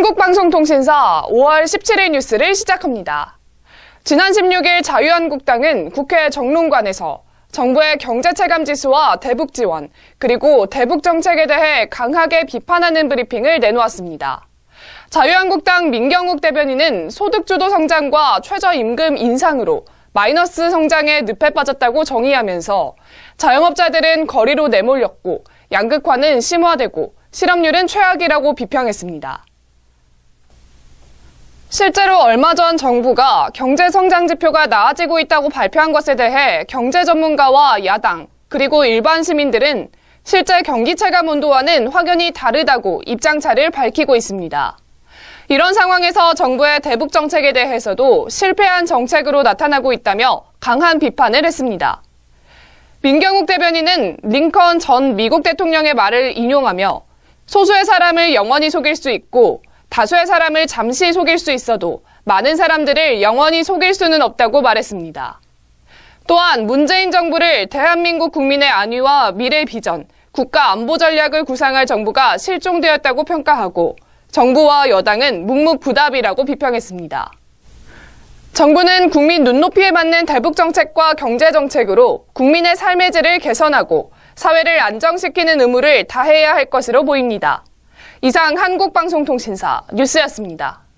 한국방송통신사 5월 17일 뉴스를 시작합니다. 지난 16일 자유한국당은 국회 정론관에서 정부의 경제체감 지수와 대북 지원, 그리고 대북 정책에 대해 강하게 비판하는 브리핑을 내놓았습니다. 자유한국당 민경욱 대변인은 소득주도 성장과 최저임금 인상으로 마이너스 성장에 늪에 빠졌다고 정의하면서 자영업자들은 거리로 내몰렸고 양극화는 심화되고 실업률은 최악이라고 비평했습니다. 실제로 얼마 전 정부가 경제 성장 지표가 나아지고 있다고 발표한 것에 대해 경제 전문가와 야당, 그리고 일반 시민들은 실제 경기 체감 온도와는 확연히 다르다고 입장차를 밝히고 있습니다. 이런 상황에서 정부의 대북 정책에 대해서도 실패한 정책으로 나타나고 있다며 강한 비판을 했습니다. 민경욱 대변인은 링컨 전 미국 대통령의 말을 인용하며 소수의 사람을 영원히 속일 수 있고 다수의 사람을 잠시 속일 수 있어도 많은 사람들을 영원히 속일 수는 없다고 말했습니다. 또한 문재인 정부를 대한민국 국민의 안위와 미래 비전, 국가 안보 전략을 구상할 정부가 실종되었다고 평가하고 정부와 여당은 묵묵부답이라고 비평했습니다. 정부는 국민 눈높이에 맞는 대북 정책과 경제 정책으로 국민의 삶의 질을 개선하고 사회를 안정시키는 의무를 다해야 할 것으로 보입니다. 이상 한국방송통신사 뉴스였습니다.